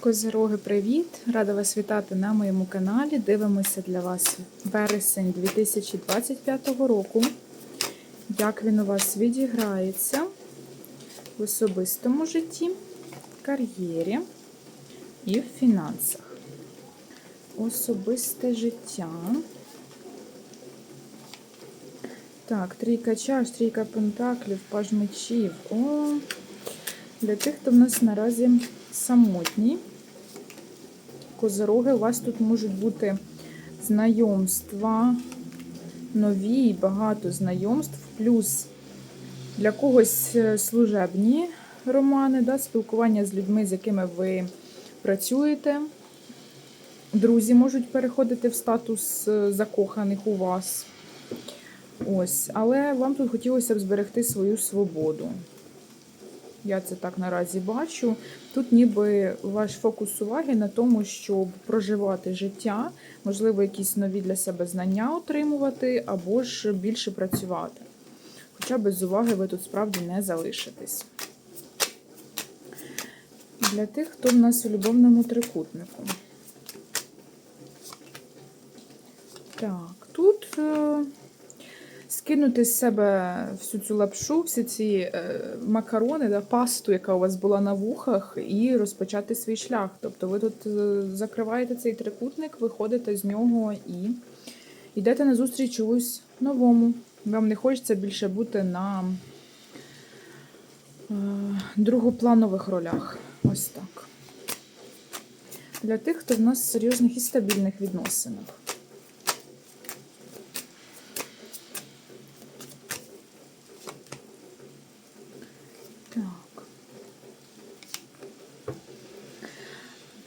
Козироги, привіт! Рада вас вітати на моєму каналі. Дивимося для вас вересень 2025 року. Як він у вас відіграється в особистому житті, кар'єрі і в фінансах. Особисте життя. Так, трійка чаш, трійка пентаклів, паж мечів. О, для тих, хто в нас наразі самотній. Козороги, у вас тут можуть бути знайомства, нові і багато знайомств, плюс для когось е, служебні романи, да, спілкування з людьми, з якими ви працюєте. Друзі можуть переходити в статус е, закоханих у вас. Ось, але вам тут хотілося б зберегти свою свободу. Я це так наразі бачу. Тут ніби ваш фокус уваги на тому, щоб проживати життя, можливо, якісь нові для себе знання отримувати, або ж більше працювати. Хоча без уваги ви тут справді не залишитесь. Для тих, хто в нас у любовному трикутнику. Так, тут. Скинути з себе всю цю лапшу, всі ці е, макарони, да, пасту, яка у вас була на вухах, і розпочати свій шлях. Тобто ви тут е, закриваєте цей трикутник, виходите з нього і йдете на зустріч чогось новому. Вам не хочеться більше бути на е, другопланових ролях. Ось так. Для тих, хто в нас в серйозних і стабільних відносинах.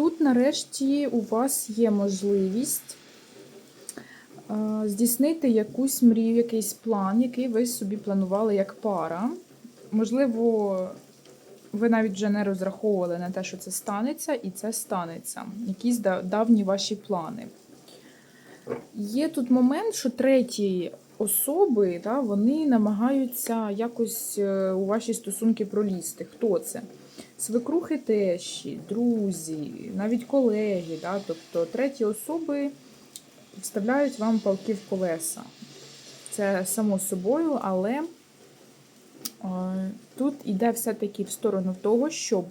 Тут, нарешті, у вас є можливість е, здійснити якусь мрію, якийсь план, який ви собі планували як пара. Можливо, ви навіть вже не розраховували на те, що це станеться, і це станеться. Якісь давні ваші плани. Є тут момент, що треті особи, да, вони намагаються якось е, у ваші стосунки пролізти. Хто це? Свекрухи тещі, друзі, навіть колеги. Да, тобто треті особи вставляють вам палки в колеса. Це само собою, але е, тут йде все-таки в сторону того, щоб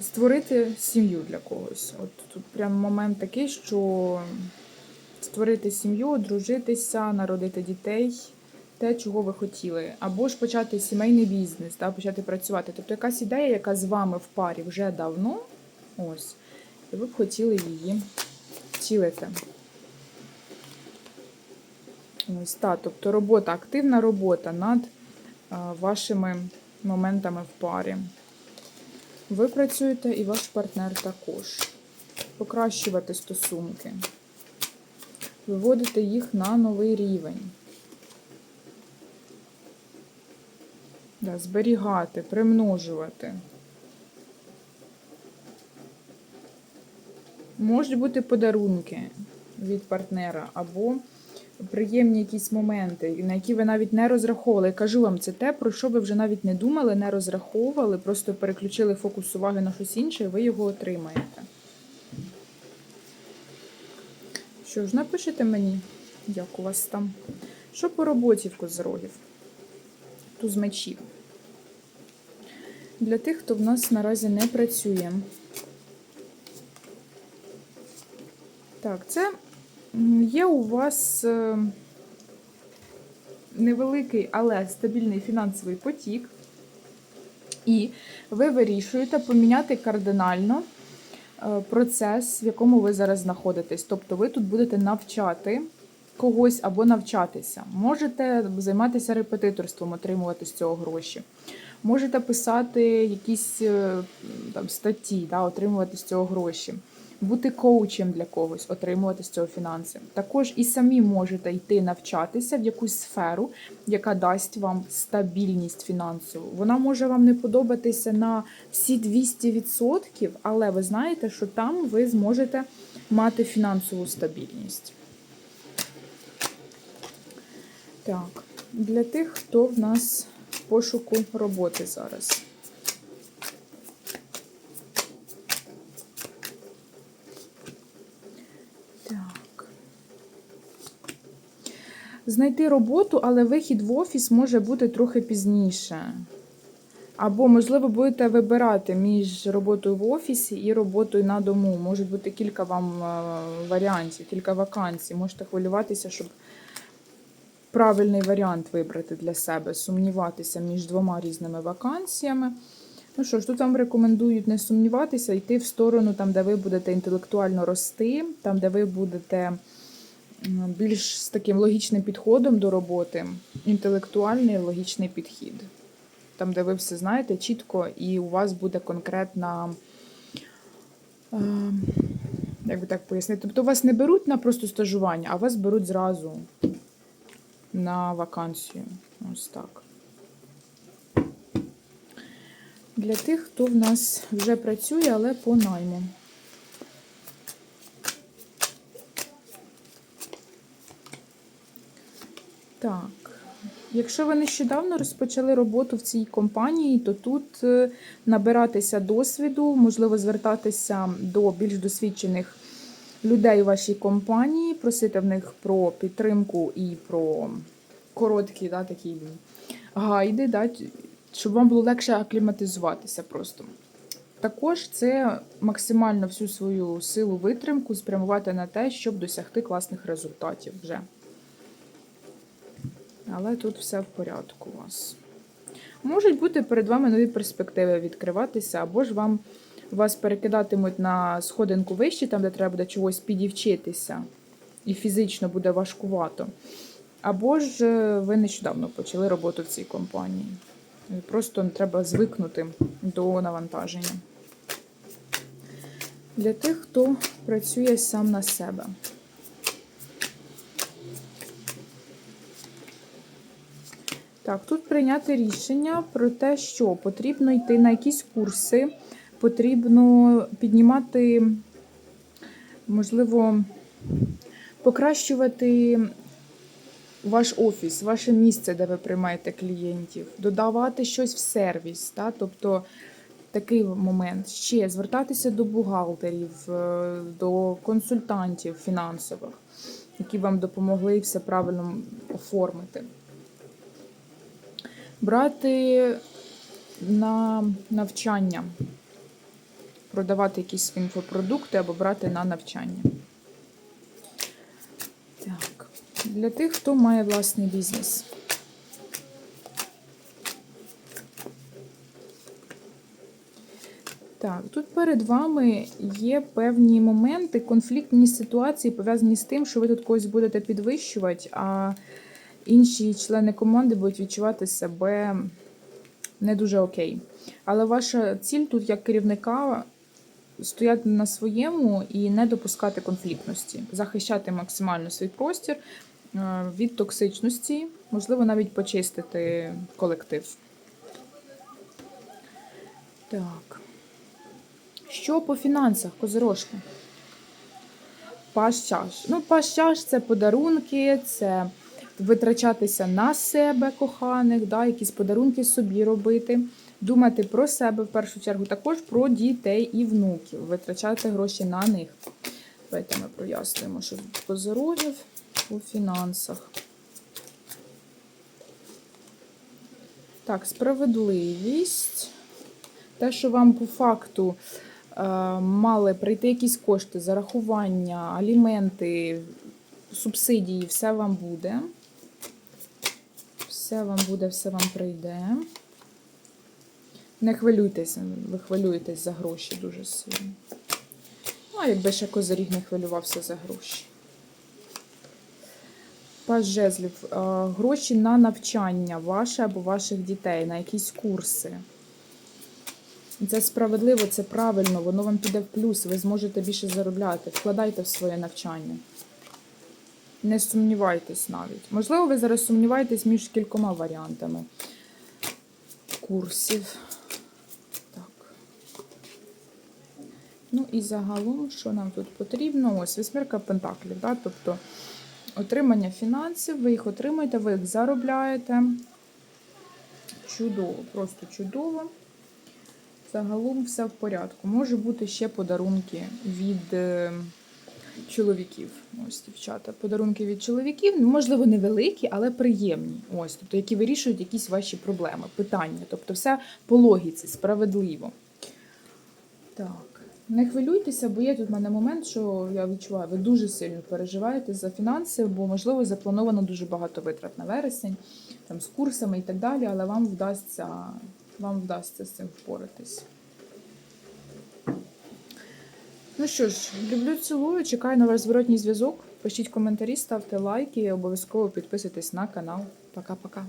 створити сім'ю для когось. От тут прям момент такий, що створити сім'ю, одружитися, народити дітей, те, чого ви хотіли, або ж почати сімейний бізнес, та, почати працювати. Тобто якась ідея, яка з вами в парі вже давно, ось, і ви б хотіли її втілити. Ось так, тобто робота, активна робота над вашими моментами в парі. Ви працюєте і ваш партнер також. Покращувати стосунки. Виводити їх на новий рівень. Да, зберігати, примножувати. Можуть бути подарунки від партнера або приємні якісь моменти, на які ви навіть не розраховували. Я кажу вам, це те, про що ви вже навіть не думали, не розраховували, просто переключили фокус уваги на щось інше, і ви його отримаєте. Що ж, напишите мені, як у вас там. Що по роботі в козирогів? Туз мечів. Для тих, хто в нас наразі не працює. Так, це є у вас е, невеликий, але стабільний фінансовий потік. І ви вирішуєте поміняти кардинально е, процес, в якому ви зараз знаходитесь. Тобто ви тут будете навчати когось або навчатися. Можете займатися репетиторством, отримувати з цього гроші. Можете писати якісь е, там, статті, да, отримувати з цього гроші. Бути коучем для когось, отримувати з цього фінанси. Також і самі можете йти навчатися в якусь сферу, яка дасть вам стабільність фінансову. Вона може вам не подобатися на всі 200%, але ви знаєте, що там ви зможете мати фінансову стабільність. Так, для тих, хто в нас пошуку роботи зараз. Так. Знайти роботу, але вихід в офіс може бути трохи пізніше. Або, можливо, будете вибирати між роботою в офісі і роботою на дому. Може бути кілька вам е, варіантів, кілька вакансій. Можете хвилюватися, щоб правильний варіант вибрати для себе, сумніватися між двома різними вакансіями. Ну що ж, тут вам рекомендують не сумніватися, йти в сторону, там, де ви будете інтелектуально рости, там, де ви будете більш з таким логічним підходом до роботи, інтелектуальний логічний підхід. Там, де ви все знаєте чітко, і у вас буде конкретна. е, Як би так пояснити? Тобто вас не беруть на просто стажування, а вас беруть зразу на вакансію. Ось так. Для тих, хто в нас вже працює, але по найму. Так. Якщо ви нещодавно розпочали роботу в цій компанії, то тут е, набиратися досвіду, можливо, звертатися до більш досвідчених людей у вашій компанії, просити в них про підтримку і про короткі да, такі гайди, да, щоб вам було легше акліматизуватися просто. Також це максимально всю свою силу витримку спрямувати на те, щоб досягти класних результатів вже. Але тут все в порядку у вас. Можуть бути перед вами нові перспективи відкриватися, або ж вам вас перекидатимуть на сходинку вище, там, де треба буде чогось підівчитися, і фізично буде важкувато. Або ж е, ви нещодавно почали роботу в цій компанії. Просто треба звикнути до навантаження. Для тих, хто працює сам на себе. Так, тут прийняти рішення про те, що потрібно йти на якісь курси, потрібно піднімати, можливо, покращувати ваш офіс, ваше місце, де ви приймаєте клієнтів, додавати щось в сервіс. Та? Тобто такий момент. Ще звертатися до бухгалтерів, е, до консультантів фінансових, які вам допомогли все правильно оформити. Брати на навчання, продавати якісь інфопродукти або брати на навчання. Так, для тих, хто має власний бізнес. Так, тут перед вами є певні моменти, конфліктні ситуації, пов'язані з тим, що ви тут когось будете підвищувати, а інші члени команди будуть відчувати себе не дуже окей. Але ваша ціль тут як керівника стояти на своєму і не допускати конфліктності, захищати максимально свій простір е, від токсичності, можливо, навіть почистити колектив. Так. Що по фінансах, козирожки? Паш чаш. Ну, паш чаш це подарунки, це витрачатися на себе, коханих, да, якісь подарунки собі робити, думати про себе в першу чергу, також про дітей і внуків, витрачати гроші на них. Давайте ми прояснимо, що тут козирогів у фінансах. Так, справедливість. Те, що вам по факту е, мали прийти якісь кошти, зарахування, аліменти, субсидії, все вам буде. Все вам буде, все вам прийде. Не хвилюйтеся, ви хвилюєтесь за гроші дуже сильно. Ну, а якби ще козиріг не хвилювався за гроші. Пас жезлів. Гроші на навчання ваше або ваших дітей, на якісь курси. Це справедливо, це правильно, воно вам піде в плюс, ви зможете більше заробляти. Вкладайте в своє навчання. Не сумнівайтесь навіть. Можливо, ви зараз сумніваєтесь між кількома варіантами курсів. Так. Ну і загалом, що нам тут потрібно? Ось вісьмірка пентаклів. Да? Тобто отримання фінансів, ви їх отримуєте, ви їх заробляєте. Чудово, просто чудово. Загалом все в порядку. Може бути ще подарунки від е, чоловіків. Ось, дівчата, подарунки від чоловіків, ну, можливо, невеликі, але приємні. Ось, тобто, які вирішують якісь ваші проблеми, питання. Тобто, все по логіці, справедливо. Так. Не хвилюйтеся, бо є тут в мене момент, що я відчуваю, ви дуже сильно переживаєте за фінанси, бо можливо заплановано дуже багато витрат на вересень, там з курсами і так далі, але вам вдасться, вам вдасться з цим впоратись. Ну що ж, люблю, цілую, чекаю на ваш зворотній зв'язок. Пишіть коментарі, ставте лайки і обов'язково підписуйтесь на канал. Пока-пока.